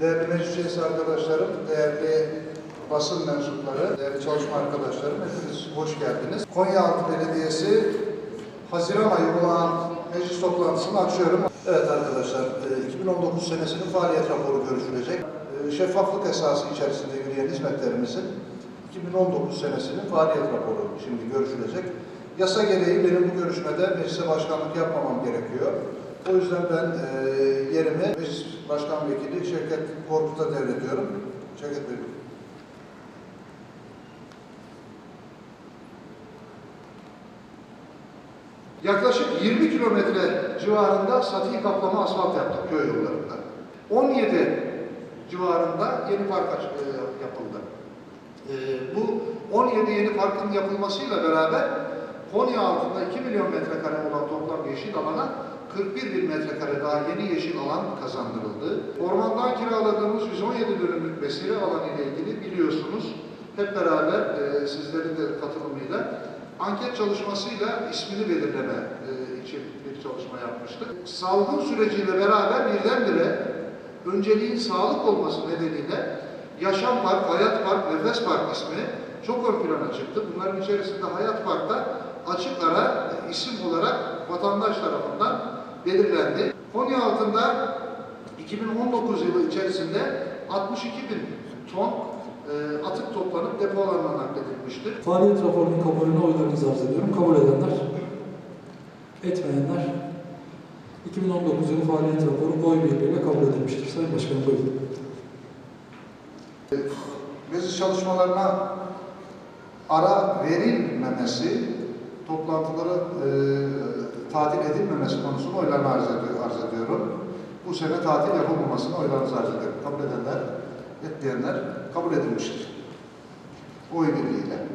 Değerli meclis arkadaşlarım, değerli basın mensupları, değerli çalışma arkadaşlarım, hepiniz hoş geldiniz. Konyaaltı Belediyesi Haziran ayı olan meclis toplantısını açıyorum. Evet arkadaşlar, e, 2019 senesinin faaliyet raporu görüşülecek. E, Şeffaflık esası içerisinde yürüyen hizmetlerimizin 2019 senesinin faaliyet raporu şimdi görüşülecek. Yasa gereği benim bu görüşmede meclise başkanlık yapmamam gerekiyor. O yüzden ben e, yerimi Meclis Başkan Vekili Şevket Korkut'a devrediyorum. Şevket Bey. Yaklaşık 20 kilometre civarında sati kaplama asfalt yaptık köy yollarında. 17 civarında yeni park e, yapıldı. E, bu 17 yeni parkın yapılmasıyla beraber Konya altında 2 milyon metrekare olan toplam yeşil alana 41 bin metrekare daha yeni yeşil alan kazandırıldı. Ormandan kiraladığımız 117 dönümlük vesile alanı ile ilgili biliyorsunuz hep beraber e, sizlerin de katılımıyla anket çalışmasıyla ismini belirleme e, için bir çalışma yapmıştık. Salgın süreciyle beraber birdenbire önceliğin sağlık olması nedeniyle Yaşam Park, Hayat Park, Nefes Park ismi çok ön plana çıktı. Bunların içerisinde Hayat Park'ta açık ara e, isim olarak vatandaş tarafından belirlendi. Konya altında 2019 yılı içerisinde 62 bin ton e, atık depolarına nakledilmiştir. Faaliyet raporunun kabulüne oylarınızı arz ediyorum. Kabul edenler, etmeyenler 2019 yılı faaliyet raporu oy birliğiyle kabul edilmiştir. Sayın Başkanım buyurun. Meclis çalışmalarına ara verilmemesi, toplantıları e, tatil edilmemesi konusunu oylarına arz, ediyor, arz ediyorum. Bu sene tatil yapılmamasını oylarınızı arz ediyorum. Kabul edenler, etmeyenler kabul edilmiştir. Oy birliğiyle.